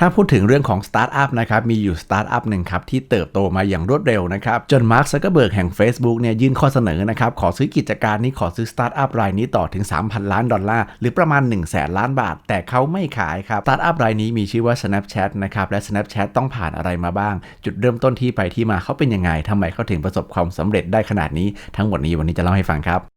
ถ้าพูดถึงเรื่องของสตาร์ทอัพนะครับ มีอยู่สตาร์ทอัพหนึ่งครับ ที่เติบโตมาอย่างรวดเร็วนะครับ จนมาร์คซักเกอร์เบิร์กแห่ง Facebook เนี่ยยื่นข้อเสนอนะครับ ขอซื้อกิจการนี้ขอซื้อสตาร์ทอัพรายนี้ต่อถึง 3,000 ล้านดอลลาร์ หรือประมาณ 1 0 0 0 0แสนล้านบาท แต่เขาไม่ขายครับ สตาร์ทอัพรายนี้มีชื่อว่า Snapchat นะครับ และ Snapchat ต้องผ่านอะไรมาบ้าง จุดเริ่มต้นที่ไปที่มาเขาเป็นยังไงทำไมเขาถึงประสบความสำเร็จได้ขนาดนี้ ทั้งหมดนี้วันนี้จะเล่าให้ฟังครับ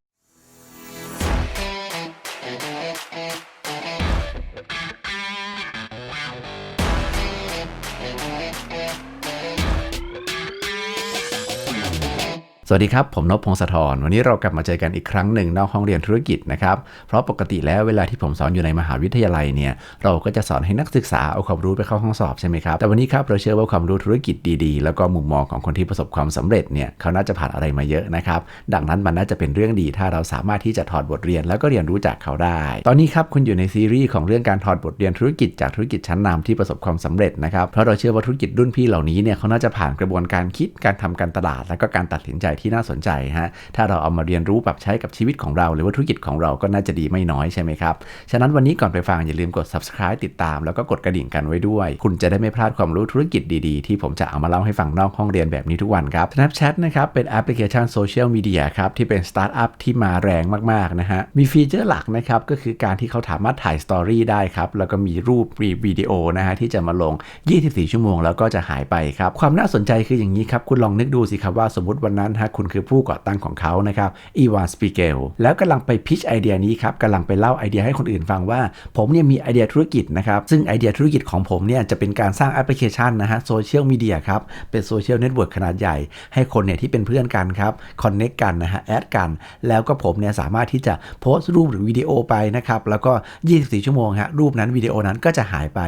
สวัสดีครับ ผมนพพงศธรวันนี้เรากลับมาเจอกันอีกครั้งหนึ่งนอกห้องเรียนธุรกิจนะครับ เพราะปกติแล้วเวลาที่ผมสอนอยู่ในมหาวิทยาลัยเนี่ยเราก็จะสอนให้นักศึกษาเอาความรู้ไปเข้าห้องสอบใช่ไหมครับแต่วันนี้ครับเราเชื่อว่าความรู้ธุรกิจดีๆ แล้วก็มุมมองของคนที่ประสบความสำเร็จเนี่ยเขาน่าจะผ่านอะไรมาเยอะนะครับดังนั้นมันน่าจะเป็นเรื่องดีถ้าเราสามารถที่จะถอดบทเรียน แล้วก็เรียนรู้จากเขาได้ ตอนนี้ครับคุณอยู่ในซีรีส์ของเรื่องการถอดบทเรียนธุรกิจจากธุรกิจชั้นนำที่ประสบความสำเร็จนะครับเพราะเราเชื่อว่าธุรกิจรุ่นพี่เหล่านี้เนี่ยเขาน่าจะผ่านกระบวนการคิดการทำการตลาด แล้วก็การตัดสินใจที่น่าสนใจฮะถ้าเราเอามาเรียนรู้ปรับใช้กับชีวิตของเราหรือว่าธุรกิจของเราก็น่าจะดีไม่น้อยใช่ไหมครับ ฉะนั้นวันนี้ก่อนไปฟังอย่าลืมกด subscribe ติดตาม แล้วก็กดกระดิ่งกันไว้ด้วย คุณจะได้ไม่พลาดความรู้ธุรกิจดีๆ ที่ผมจะเอามาเล่าให้ฟังนอกห้องเรียนแบบนี้ทุกวันครับ Snapchat นะครับเป็นแอปพลิเคชันโซเชียลมีเดียครับที่เป็นสตาร์ทอัพที่มาแรงมากๆนะฮะมีฟีเจอร์หลักนะครับก็คือการที่เขาสามารถถ่ายสตอรี่ได้ครับแล้วก็มีรูปมีวิดีโอนะฮะที่จะมาลง 24 ชั่วโมง แล้วก็จะหายไปครับความน่าสนใจคืออย่างนี้ครับคุณลองนึกดูสิครับว่าสมมติวันนั้นฮะคุณคือผู้ก่อตั้งของเขานะครับอีวานสปีเกลแล้วกำลังไปพิชไอเดียนี้ครับกำลังไปเล่าไอเดียให้คนอื่นฟังว่า ผมเนี่ยมีไอเดียธุรกิจนะครับซึ่งไอเดียธุรกิจของผมเนี่ยจะเป็นการสร้างแอปพลิเคชันนะฮะโซเชียลมีเดียครับเป็นโซเชียลเน็ตเวิร์กขนาดใหญ่ ให้คนเนี่ยที่เป็นเพื่อนกันครับคอนเน็กกันนะฮะแอดกัน แล้วก็ผมเนี่ยสามารถที่จะโพสต์รูปหรือวิดีโอไปนะครับแล้วก็ 24 ชั่วโมงฮะรูปนั้นวิดีโอนั้นก็จะหายไป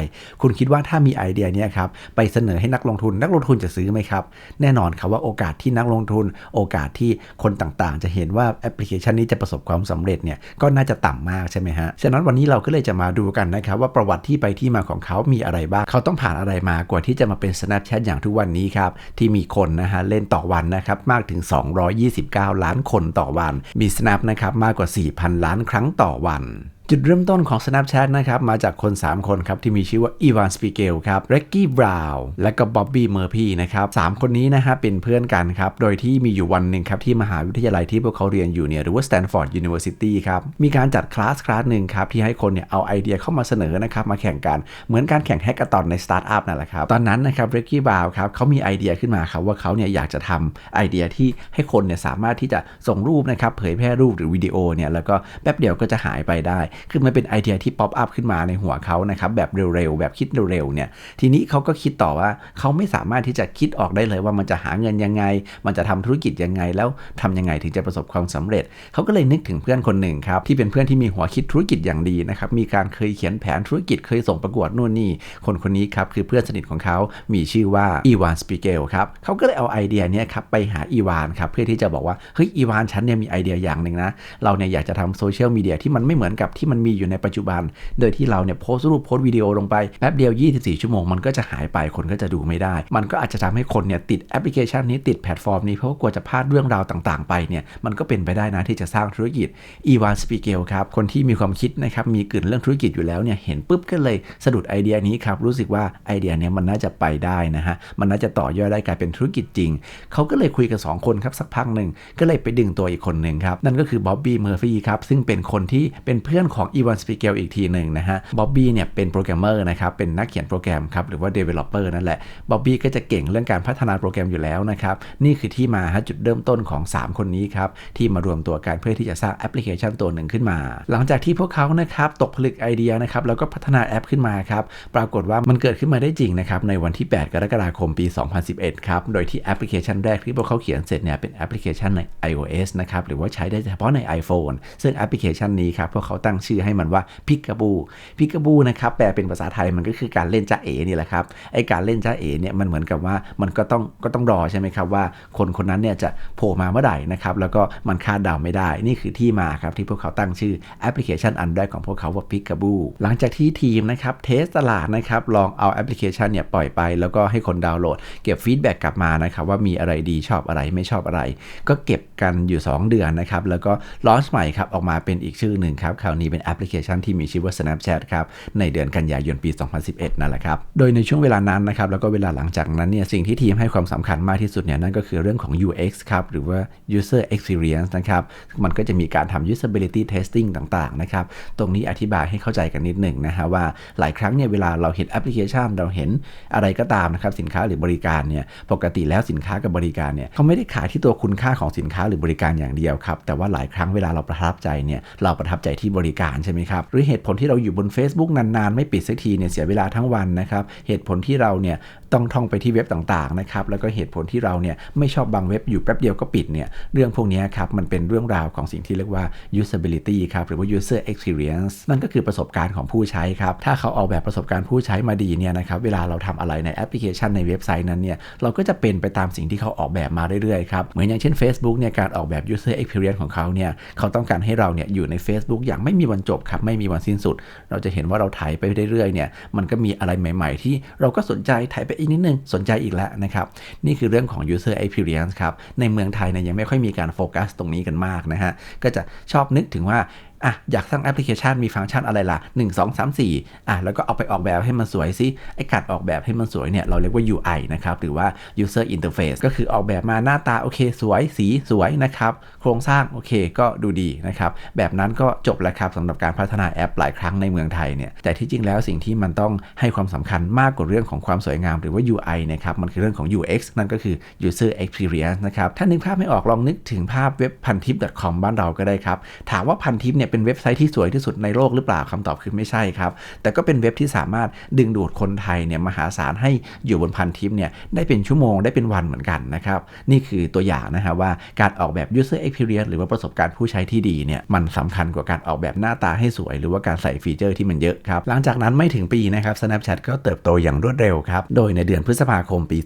คุณคิดว่าถ้ามีไอเดียเนี่ยครับไปเสนอให้นักลงทุนนักลงทุนจะซื้อไหมครับแน่นอนครับว่าโอกาสที่นักลงทุนโอกาสที่คนต่างๆ จะเห็นว่าแอปพลิเคชันนี้จะประสบความสำเร็จเนี่ยก็น่าจะต่ำมากใช่ไหมฮะ ฉะนั้นวันนี้เราก็เลยจะมาดูกันนะครับว่าประวัติที่ไปที่มาของเขามีอะไรบ้าง เขาต้องผ่านอะไรมากว่าที่จะมาเป็น Snapchat อย่างทุกวันนี้ครับที่มีคนนะฮะเล่นต่อวันนะครับมากถึง 229 ล้านคนต่อวัน มี Snap นะครับมากกว่า 4,000 ล้านครั้งต่อวัน จุดเริ่มต้นของ Snapchat นะครับ มาจากคน 3 คนครับ ที่มีชื่อว่าอีวานสปีเกลครับเรกกี้บราวน์และก็บ๊อบบี้เมอร์พีนะครับสามคนนี้นะฮะเป็นเพื่อนกันครับ โดยที่มีอยู่วันหนึ่งครับที่มหาวิทยาลัยที่พวกเขาเรียนอยู่เนี่ยหรือว่า Stanford University ครับ มีการจัดคลาสคลาสหนึ่งครับ ที่ให้คนเนี่ยเอาไอเดียเข้ามาเสนอนะครับมาแข่งกันเหมือนการแข่งแฮกเกอร์ตอนในสตาร์ทอัพนั่นแหละครับตอนนั้นนะครับเรกกี้บราวน์ครับเขามีไอเดียขึ้นมาครับว่าเขาเนี่ยอยากจะทำไอเดียที่ให้คนเนี่ยสามารถที่จะส่งรูปนะครับเผยแพร่รูปหรือวิดีโอเนี่ยแล้วก็แป๊บเดียวก็จะหายไปได้คือมันเป็นไอเดียที่ป๊อปอัพขึ้นมาในหัวเขานะครับแบบเร็วๆ แบบคิดเร็วๆเนี่ยทีนี้เขาก็คิดต่อว่าเขาไม่สามารถที่จะคิดออกได้เลยว่ามันจะหาเงินยังไง มันจะทำธุรกิจยังไง แล้วทำยังไงถึงจะประสบความสำเร็จ เขาก็เลยนึกถึงเพื่อนคนหนึ่งครับที่เป็นเพื่อนที่มีหัวคิดธุรกิจอย่างดีนะครับมีการเคยเขียนแผนธุรกิจเคยส่งประกวดนู่นนี่คนคนนี้ครับคือเพื่อนสนิทของเขามีชื่อว่าอีวานสปีเกลครับเขาก็เลยเอาไอเดียนี้ครับไปหาอีวานครับเพื่อที่จะบอกว่าเฮ้ยอีวานฉันเนี่ยมีไอเดียอย่างหนึ่งนะเราเนี่ยอยากจะทำโซเชียลมีเดียที่มันไม่เหมือนกับที่มันมีอยู่ในปัจจุบัน โดยที่เราเนี่ยโพสต์รูปโพสต์วิดีโอลงไปแป๊บเดียว 24 ชั่วโมงมันก็จะหายไปคนก็จะดูไม่ได้ มันก็อาจจะทำให้คนเนี่ยติดแอปพลิเคชันนี้ติดแพลตฟอร์มนี้เพราะกลัวจะพลาดเรื่องราวต่างๆ ไปเนี่ยมันก็เป็นไปได้นะที่จะสร้างธุรกิจอีวานสปีเกลครับคนที่มีความคิดนะครับมีกลิ่นเรื่องธุรกิจอยู่แล้วเนี่ยเห็นปุ๊บก็เลยสะดุดไอเดียนี้ครับรู้สึกว่าไอเดียเนี้ยมันน่าจะไปได้นะฮะมันน่าจะต่อยอดได้กลายเป็นธุรกิจจริงเขาก็เลยคุยกัน2คนครับสักพักหนึ่งก็เลยไปดึงตัวอีกคนหนึ่งครับนั่นก็คือบ๊อบบี้เมอร์ฟี่ครับซึ่งเป็นคนที่เป็นเพื่อนของขอีวานสปีเกลอีกทีหนึ่งนะฮะบ๊อบบี้เนี่ยเป็นโปรแกรมเมอร์นะครับเป็นนักเขียนโปรแกรมครับหรือว่า developer นั่นแหละบ๊อบบี้ก็จะเก่งเรื่องการพัฒนาโปรแกรมอยู่แล้วนะครับนี่คือที่มาฮะจุดเริ่มต้นของ 3 คนนี้ครับที่มารวมตัวกันเพื่อที่จะสร้างแอปพลิเคชันตัวหนึ่งขึ้นมา หลังจากที่พวกเขานะครับตกผลึกไอเดียนะครับแล้วก็พัฒนาแอปขึ้นมาครับปรากฏว่ามันเกิดขึ้นมาได้จริงนะครับในวันที่ 8 กรกฎาคมปี 2011 ครับโดยที่แอปพลิเคชันแรกที่พวกเขาเขียนเสร็จเนี่ยเป็นแอปพลิเคชันใน iOS นะครับหรือว่าใช้ได้เฉพาะใน iPhone ซึ่งแอปพลิเคชันนี้ครับพวกเขาตั้งชื่อให้มันว่า Peekaboo Peekaboo นะครับแปลเป็นภาษาไทยมันก็คือการเล่นจ้าเอ๋นี่แหละครับไอการเล่นจ้าเอ๋เนี่ยมันเหมือนกับว่ามันก็ต้องก็ต้องรอใช่ไหมครับว่าคนคนนั้นเนี่ยจะโผล่มาเมื่อไหร่นะครับแล้วก็มันคาดเดาไม่ได้นี่คือที่มาครับที่พวกเขาตั้งชื่อแอปพลิเคชันอันแรกของพวกเขาว่า p i k a b o o หลังจากที่ทีมนะครับเทสตลาดนะครับลองเอาแอปพลิเคชันเนี่ยปล่อยไป แล้วก็ให้คนดาวน์โหลด เก็บฟีดแบ็กกลับมานะครับว่ามีอะไรดีชอบอะไรไม่ชอบอะไร ก็เก็บกันอยู่ 2 เดือนนะครับแล้วก็ลอนช์ใหม่ครับออกมาเป็นอีกชื่อหนึ่งครับคราวนี้เป็นแอปพลิเคชันที่มีชื่อว่า Snapchat ครับ ในเดือนกันยายนปี 2011 นั่นแหละครับ โดยในช่วงเวลานั้นนะครับ แล้วก็เวลาหลังจากนั้นเนี่ย สิ่งที่ทีมให้ความสำคัญมากที่สุดเนี่ย นั่นก็คือเรื่องของ UX ครับ หรือว่า user experience นะครับ มันก็จะมีการทำ usability testing ต่างๆ นะครับ ตรงนี้อธิบายให้เข้าใจกันนิดหนึ่งนะฮะว่าหลายครั้งเนี่ยเวลาเราเห็นแอปพลิเคชัน เราเห็นอะไรก็ตามนะครับสินค้าหรือบริการเนี่ย ปกติแล้วสินค้ากับบริการเนี่ยเขาไม่ได้ขายที่ตัวคุณค่าของสินค้าหรือบริการอย่างเดียวครับ แต่ว่าหลายครั้งเวลาเราประทับใจเนี่ย เราประทับใจที่บริการใช่ไหมครับ หรือเหตุผลที่เราอยู่บน Facebook นานๆ ไม่ปิดสักทีเนี่ยเสียเวลาทั้งวันนะครับ เหตุผลที่เราเนี่ย ต้องท่องไปที่เว็บต่างๆนะครับแล้วก็เหตุผลที่เราเนี่ยไม่ชอบบางเว็บอยู่แป๊บเดียวก็ปิดเนี่ยเรื่องพวกนี้ครับมันเป็นเรื่องราวของสิ่งที่เรียกว่า usability ครับหรือว่า user experience นั่นก็คือประสบการณ์ของผู้ใช้ครับถ้าเขาออกแบบประสบการณ์ผู้ใช้มาดีเนี่ยนะครับเวลาเราทำอะไรในแอปพลิเคชันในเว็บไซต์นั้นเนี่ยเราก็จะเป็นไปตามสิ่งที่เขาออกแบบมาเรื่อยๆครับเหมือนอย่างเช่น Facebook เนี่ยการออกแบบ user experience ของเขาเนี่ยเขาต้องการให้เราเนี่ยอยู่ใน Facebook อย่างไม่มีวันจบครับไม่มีวันสิ้นสุด เราจะเห็นว่าเราถ่ายไปเรื่อยๆเนี่ยมันก็มีอะไรใหม่ ๆ ที่เราก็สนใจถ่ายไปอีกนิดนึงสนใจอีกแล้วนะครับ นี่คือเรื่องของ user experience ครับ ในเมืองไทยเนี่ยยังไม่ค่อยมีการโฟกัสตรงนี้กันมากนะฮะ ก็จะชอบนึกถึงว่า อะอยากสร้างแอปพลิเคชันมีฟังก์ชันอะไรล่ะ 1 2 3 4อะแล้วก็เอาไปออกแบบให้มันสวยสิไอ้การออกแบบให้มันสวยเนี่ยเราเรียกว่า UI นะครับหรือว่า user interface ก็คือออกแบบมาหน้าตาโอเคสวยสีสวยนะครับโครงสร้างโอเคก็ดูดีนะครับแบบนั้นก็จบแล้วครับสำหรับการพัฒนาแอปหลายครั้งในเมืองไทยเนี่ยแต่ที่จริงแล้วสิ่งที่มันต้องให้ความสำคัญมากกว่าเรื่องของความสวยงามหรือว่า UI นะครับมันคือเรื่องของ UX นั่นก็คือ user experience นะครับถ้านึกภาพไม่ออกลองนึกถึงภาพเว็บพันทิป .com บ้านเราก็ได้ครับถามว่าพันทิปเนี่ยเป็นเว็บไซต์ที่สวยที่สุดในโลกหรือเปล่าคำตอบคือไม่ใช่ครับ แต่ก็เป็นเว็บที่สามารถดึงดูดคนไทยเนี่ยมหาศาลให้อยู่บนพันทิปเนี่ยได้เป็นชั่วโมงได้เป็นวันเหมือนกันนะครับนี่คือตัวอย่างนะฮะว่าการออกแบบ user experience หรือว่าประสบการณ์ผู้ใช้ที่ดีเนี่ยมันสำคัญกว่าการออกแบบหน้าตาให้สวย หรือว่าการใส่ฟีเจอร์ที่มันเยอะครับหลังจากนั้นไม่ถึงปีนะครับ Snapchat ก็เติบโตอย่างรวดเร็วครับโดยในเดือนพฤษภาคมปี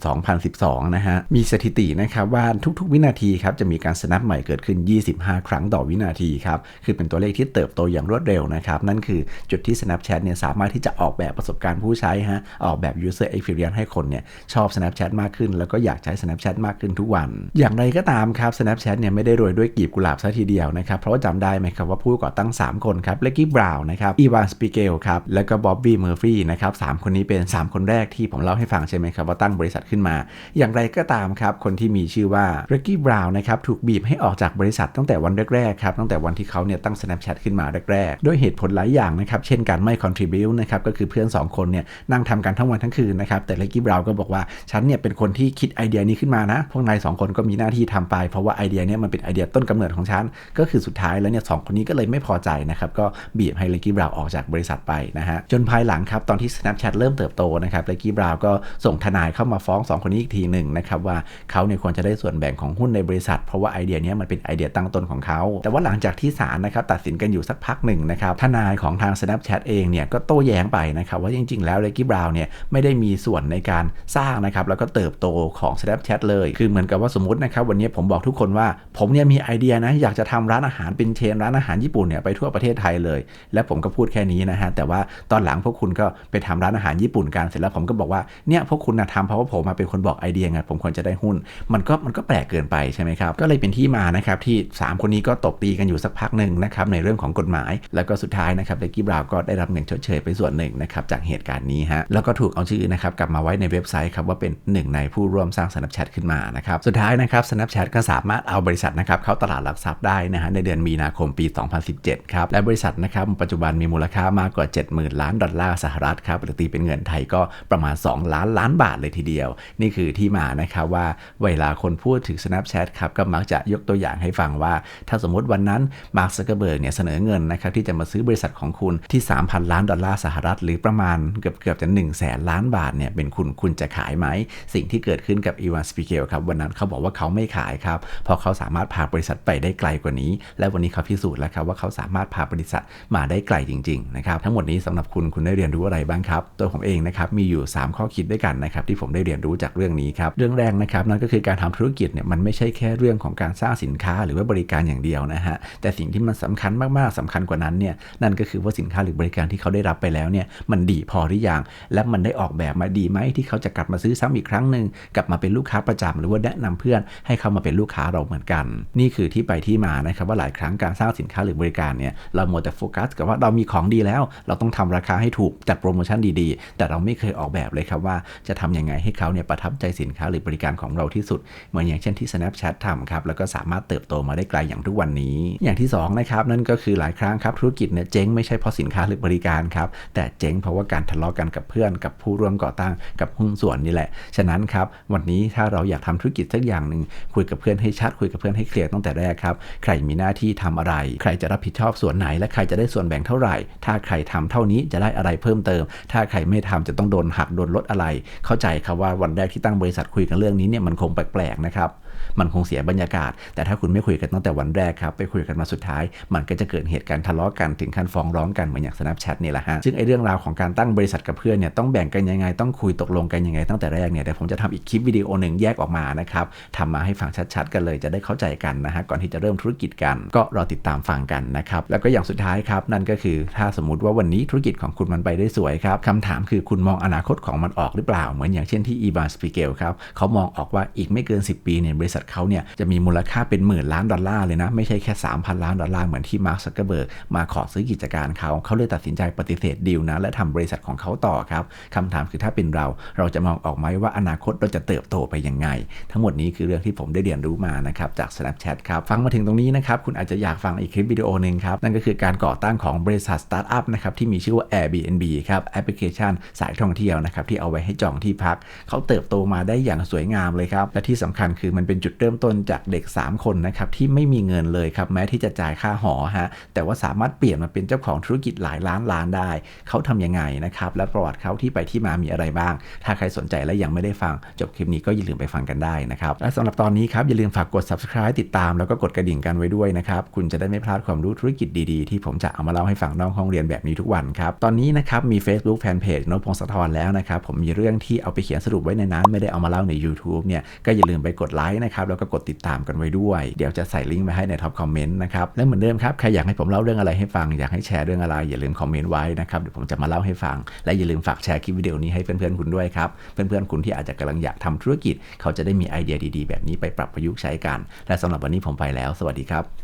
2012นะฮะมีสถิตินะครับว่าทุกๆ วินาทีครับจะมีการ snap ใหม่เกิดขึ้น 25 ครั้งต่อวินาทีครับคือเป็นตัวเลขที่เติบโตอย่างรวดเร็วนะครับ นั่นคือจุดที่ Snapchat เนี่ยสามารถที่จะออกแบบประสบการณ์ผู้ใช้ฮะออกแบบ user experience ให้คนเนี่ยชอบ Snapchat มากขึ้น แล้วก็อยากใช้ Snapchat มากขึ้นทุกวัน อย่างไรก็ตามครับ Snapchat เนี่ยไม่ได้รวยด้วยกีบกุหลาบซะทีเดียวนะครับ เพราะว่าจำได้ไหมครับว่าผู้ก่อตั้ง 3 คนครับเลกี้บราวน์นะครับอีวานสปิเกลครับแล้วก็บ๊อบบี้เมอร์ฟี่นะครับสคนนี้เป็น 3 คนแรกที่ผมเล่าให้ฟังใช่ไหมครับว่าตั้งบริษัทขึ้นมา อย่างไรก็ตามครับคนที่มีชื่อว่าเรกกี้บราวน์นะครับถูกบีบให้ออกจากบริษัทตั้งแต่วันแรกๆครับตั้งแต่วันที่เขาเนี่ยตั้ง Snapchat ขึ้นมาแรกๆ ด้วยเหตุผลหลายอย่างนะครับ เช่นการไม่ contribute นะครับ ก็คือเพื่อน 2 คนเนี่ยนั่งทำกันทั้งวันทั้งคืนนะครับ แต่เลกี้บราวก็บอกว่า ฉันเนี่ยเป็นคนที่คิดไอเดียนี้ขึ้นมานะ พวกนายสคนก็มีหน้าที่ทำไป เพราะว่าไอเดียนี้มันเป็นไอเดียต้นกำเนิดของฉัน ก็คือสุดท้ายแล้วเนี่ยสคนนี้ก็เลยไม่พอใจนะครับ ก็บีบให้เลกี้บราวออกจากบริษัทไปนะฮะ จนภายหลังครับตอนที่ Snapchat เริ่มเติบโตนะครับเลกี้บราวก็ส่งทนายเข้ามาฟ้อง 2 คนนี้อีกทีหนึ่งนะครับว่าเขาเนี่ยควรจะได้ส่วนแบ่งของหุ้นในบริษัท เพราะว่าไอเดียนี้มันเป็นไอเดียตั้งต้นของเขา แต่ว่าหลังจากที่ศาลนะครับตัดสินกันอยู่สักพักหนึ่งนะครับทนายของทาง Snapchat เองเนี่ยก็โต้แย้งไปนะครับว่าจริง ๆ แล้วเลกี้บราวน์เนี่ยไม่ได้มีส่วนในการสร้างนะครับแล้วก็เติบโตของ Snapchat เลยคือเหมือนกับว่าสมมตินะครับวันนี้ผมบอกทุกคนว่าผมเนี่ยมีไอเดียนะอยากจะทำร้านอาหารเป็นเชนร้านอาหารญี่ปุ่นเนี่ยไปทั่วประเทศไทยเลย และผมก็พูดแค่นี้นะฮะแต่ว่าตอนหลังพวกคุณก็ไปทำร้านอาหารญี่ปุ่นกันเสร็จแล้วผมก็บอกว่าเนี่ยพวกคุณนะทำเพราะว่าผมมาเป็นคนบอกไอเดียไงผมควรจะได้หุ้น มันก็มันก็แปลกเกินไปใช่ไหมครับก็เลยเป็นที่มานะครับที่ 3 คนนี้ก็ตบตีกันอยู่สักพักหนึ่งนะครับในเรื่องของกฎหมาย แล้วก็สุดท้ายนะครับเลกี้บราวก็ได้รับเงินชดเชยไปส่วนหนึ่งนะครับจากเหตุการณ์นี้ฮะแล้วก็ถูกเอาชื่อนะครับกลับมาไว้ในเว็บไซต์ครับว่าเป็นหนึ่งในผู้ร่วมสร้าง Snapchat ขึ้นมานะครับสุดท้ายนะครับ Snapchat ก็สามารถเอาบริษัทนะครับเข้าตลาดหลักทรัพย์ได้นะฮะในเดือนมีนาคมปี 2017 ครับและบริษัทนะครับปัจจุบันมีมูลค่ามากกว่า 70,000 ล้านดอลลาร์สหรัฐครับหรือตีเป็นเงินไทยก็ประมาณ 2 ล้านล้านบาทเลยทีเดียว นี่คือที่มานะครับว่าเวลาคนพูดถึง Snapchat ครับก็มักจะยกตัวอย่างให้ฟังว่า ถ้าสมมติวันนั้นมาร์คซักเกอร์เบิร์กเนี่ยเสนอเงินนะครับที่จะมาซื้อบริษัทของคุณที่ 3,000 ล้านดอลลาร์สหรัฐ หรือประมาณเกือบเกือบจะ1 0 0 0 0แสนล้านบาทเนี่ยเป็นคุณคุณจะขายไหม สิ่งที่เกิดขึ้นกับอีวานสปิเกลครับวันนั้นเขาบอกว่าเขาไม่ขายครับเพราะเขาสามารถพาบริษัทไปได้ไกลกว่านี้ และวันนี้เขาพิสูจน์แล้วครับว่าเขาสามารถพาบริษัทมาได้ไกลจริงๆนะครับทั้งหมดนี้สำหรับคุณคุณได้เรียนรู้อะไรบ้างครับตัวผมเองนะครับมีอยู่ 3 ข้อคิดด้วยกันนะครับที่ผมได้เรียนรู้จากเรื่องนี้ครับเรื่องแรกนะครับนั่นก็คือการทำธุรกิจเนี่ยมันไม่ใช่แค่เรื่องของการสร้างสินค้าหรือว่าบริการอย่างเดียวนะฮะแต่สิ่งที่มันสำคัญมากๆสำคัญกว่านั้นเนี่ยนั่นก็คือว่าสินค้าหรือบริการที่เขาได้รับไปแล้วเนี่ยมันดีพอหรือยังและมันได้ออกแบบมาดีไหมที่เขาจะกลับมาซื้อซ้ำอีกครั้งหนึ่งกลับมาเป็นลูกค้าประจำหรือว่าแนะนำเพื่อนให้เข้ามาเป็นลูกค้าเราเหมือนกัน นี่คือที่ไปที่มานะครับว่าหลายครั้งการสร้างสินค้าหรือบริการเนี่ยเราโมวแต่โฟกัสกับว่าเรามีของดีแล้ว เราต้องทำราคาให้ถูกจัดโปรโมชั่นดีๆ แต่เราไม่เคยออกแบบเลยครับว่าจะทำยังไงให้เขาเนี่ยประทับใจสินค้าหรือบริการของเราที่สุด เหมือนอย่างเช่นที่ Snapchat ทำครับแล้วก็สามารถเติบโตมาได้ไกลอย่างทุกวันนี้ อย่างที่สองนะครับนั่นก็คือหลายครั้งครับธุรกิจเนี่ยเจ๊งไม่ใช่เพราะสินค้าหรือบริการครับแต่เจ๊งเพราะว่าการทะเลาะกันกับเพื่อนกับผู้ร่วมก่อตั้งกับหุ้นส่วนนี่แหละ ฉะนั้นครับวันนี้ถ้าเราอยากทำธุรกิจสักอย่างหนึ่งคุยกับเพื่อนให้ชัดคุยกับเพื่อนให้เคลียร์ตั้งแต่แรกครับใครมีหน้าที่ทำอะไร ใครจะรับผิดชอบส่วนไหน และใครจะได้ส่วนแบ่งเท่าไหร่ ถ้าใครทำเท่านี้จะได้อะไรเพิ่มเติม ถ้าใครไม่ทำจะต้องโดนหักโดนลดอะไร เข้าใจครับว่าวันแรกที่ตั้งบริษัทคุยกันเรื่องนี้เนี่ยมันคงแปลกๆนะครับ มันคงเสียบรรยากาศ แต่ถ้าคุณไม่คุยกันตั้งแต่วันแรกครับไปคุยกันมาสุดท้าย มันก็จะเกิดเหตุการณ์ทะเลาะกันถึงขั้นฟ้องร้องกันเหมือนอย่าง Snapchat นี่แหละฮะซึ่งไอเรื่องราวของการตั้งบริษัทกับเพื่อนเนี่ยต้องแบ่งกันยังไงต้องคุยตกลงกันยังไงตั้งแต่แรกเนี่ยเดี๋ยวผมจะทำอีกคลิปวิดีโอหนึ่งแยกออกมานะครับทำมาให้ฟังชัดๆ กันเลยจะได้เข้าใจกันนะฮะก่อนที่จะเริ่มธุรกิจกัน ก็รอติดตามฟังกันนะครับแล้วก็อย่างสุดท้ายครับนั่นก็คือถ้าสมมติว่าวันนี้ธุรกิจของคุณมันไปได้สวยครับคำถามคือคุณมองอนาคตของมันออกหรือเปล่า เหมือนอย่างเช่นที่อีบานสปีเกลครับเขามองออกว่าอีกไม่เกิน 10 ปีเนี่ยบริษัทเขาเนี่ยจะมีมูลค่าเป็นหมื่นล้านดอลลาร์เลยนะ ไม่ใช่แค่ 3,000 ล้านดอลลาร์เหมือนที่มาร์คซักเกอร์เบิร์กมาขอซื้อกิจการเขา เขาเลยตัดสินใจปฏิเสธดีลนะ และทำบริษัทของเขาต่อครับคำถามคือถ้าเป็นเราเราจะมองออกไหมว่าอนาคตเราจะเติบโตไปยังไง ทั้งหมดนี้คือเรื่องที่ผมได้เรียนรู้มานะครับจาก Snapchat ครับฟังมาถึงตรงนี้นะครับคุณอาจจะอยากฟังอีกคลิปวิดีโอหนึ่งครับนั่นก็คือการก่อตั้งของบริษัทสตาร์ทอัพนะครับที่มีชื่อว่า Airbnb ครับแอปพลิเคชันสายท่องเที่ยวนะครับที่เอาไว้ให้จองที่พัก เขาเติบโตมาได้อย่างสวยงามเลยครับและที่สำคัญคือมันเป็นจุดเริ่มต้นจากเด็ก 3 คนนะครับที่ไม่มีเงินเลยครับแม้ที่จะจ่ายค่าหอฮะแต่ว่าสามารถเปลี่ยนมาเป็นเจ้าของธุรกิจหลายล้านล้านได้ เขาทำยังไงนะครับและประวัติเขาที่ไปที่มามีอะไรบ้าง ถ้าใครสนใจและยังไม่ได้ฟัง จบคลิปนี้ก็อย่าลืมไปฟังกันได้นะครับและสำหรับตอนนี้ครับอย่าลืมฝากกด subscribe ติดตามแล้วก็กดกระดิ่งกันไว้ด้วยนะครับคุณจะได้ไม่พลาดความรู้ธุรกิจดีๆ ที่ผมจะเอามาเล่าให้ฟังนอกห้องเรียนแบบนี้ทุกวันครับตอนนี้นะครับมี Facebook Fanpage นพพงศธรแล้วนะครับผมมีเรื่องที่เอาไปเขียนสรุปไว้ในนั้น ไม่ได้เอามาเล่าใน YouTube เนี่ยก็อย่าลืมไปกดไลค์นะครับแล้วก็กดติดตามกันไว้ด้วย เดี๋ยวจะใส่ลิงก์ไว้ให้ในท็อปคอมเมนต์นะครับและเหมือนเดิมครับใครอยากให้ผมเล่าเรื่องอะไรให้ฟังอยากให้แชร์เรื่องอะไรอย่าลืมคอมเมนต์ไว้นะครับเดี๋ยวผมจะมาเล่าให้ฟัง และอย่าลืมฝากแชร์คลิปวิดีโอนี้ให้เพื่อนๆคุณด้วยครับเพื่อนๆคุณที่อาจจะกำลังอยากทำธุรกิจ เขาจะได้มีไอเดียดีๆ แบบนี้ไปปรับประยุกต์ใช้กัน และสำหรับวันนี้ผมไปแล้ว สวัสดีครับ